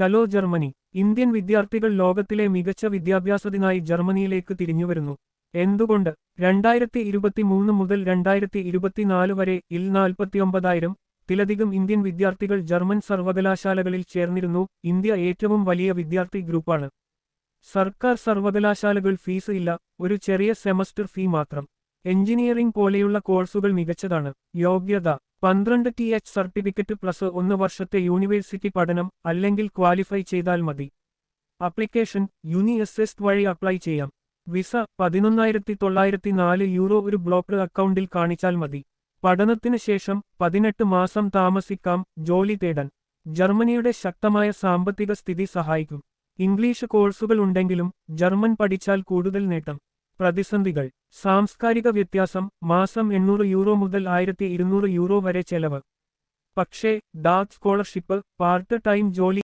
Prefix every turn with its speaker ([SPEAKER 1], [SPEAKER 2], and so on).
[SPEAKER 1] ചലോ Germany. Indian വിദ്യാർത്ഥികൾ ലോകത്തിലെ മികച്ച വിദ്യാഭ്യാസത്തിനായി ജർമ്മനിയിലേക്ക് തിരിഞ്ഞുവരുന്നു. എന്തുകൊണ്ട്? രണ്ടായിരത്തി ഇരുപത്തിമൂന്ന് മുതൽ രണ്ടായിരത്തി ഇരുപത്തിനാല് വരെ ഇൽ നാൽപ്പത്തിയൊമ്പതായിരം തിലധികം ഇന്ത്യൻ വിദ്യാർത്ഥികൾ ജർമ്മൻ സർവകലാശാലകളിൽ ചേർന്നിരുന്നു. ഇന്ത്യ ഏറ്റവും വലിയ വിദ്യാർത്ഥി ഗ്രൂപ്പാണ്. സർക്കാർ സർവകലാശാലകൾ ഫീസ് ഇല്ല. ഒരു ചെറിയ സെമസ്റ്റർ ഫീ മാത്രം. എഞ്ചിനീയറിംഗ് പോലെയുള്ള കോഴ്സുകൾ മികച്ചതാണ്. യോഗ്യത. പന്ത്രണ്ട് ടി എച്ച് സർട്ടിഫിക്കറ്റ് പ്ലസ് ഒന്ന് വർഷത്തെ യൂണിവേഴ്സിറ്റി പഠനം അല്ലെങ്കിൽ ക്വാളിഫൈ ചെയ്താൽ മതി. അപ്ലിക്കേഷൻ എസ് വഴി അപ്ലൈ ചെയ്യാം. വിസ പതിനൊന്നായിരത്തി തൊള്ളായിരത്തി നാല് യൂറോ ഒരു ബ്ലോക്ക് അക്കൗണ്ടിൽ കാണിച്ചാൽ മതി. പഠനത്തിന് ശേഷം പതിനെട്ട് മാസം താമസിക്കാം. ജോലി തേടാൻ. ജർമ്മനിയുടെ ശക്തമായ സാമ്പത്തിക സ്ഥിതി സഹായിക്കും. ഇംഗ്ലീഷ് കോഴ്സുകൾ ഉണ്ടെങ്കിലും ജർമ്മൻ പഠിച്ചാൽ കൂടുതൽ നേട്ടം. പ്രതിസന്ധികൾ. സാംസ്കാരിക വ്യത്യാസം മാസം എണ്ണൂറ് യൂറോ മുതൽ ആയിരത്തി യൂറോ വരെ ചെലവ്. പക്ഷേ ഡാർക്ക് സ്കോളർഷിപ്പ് പാർട്ട് ടൈം ജോലി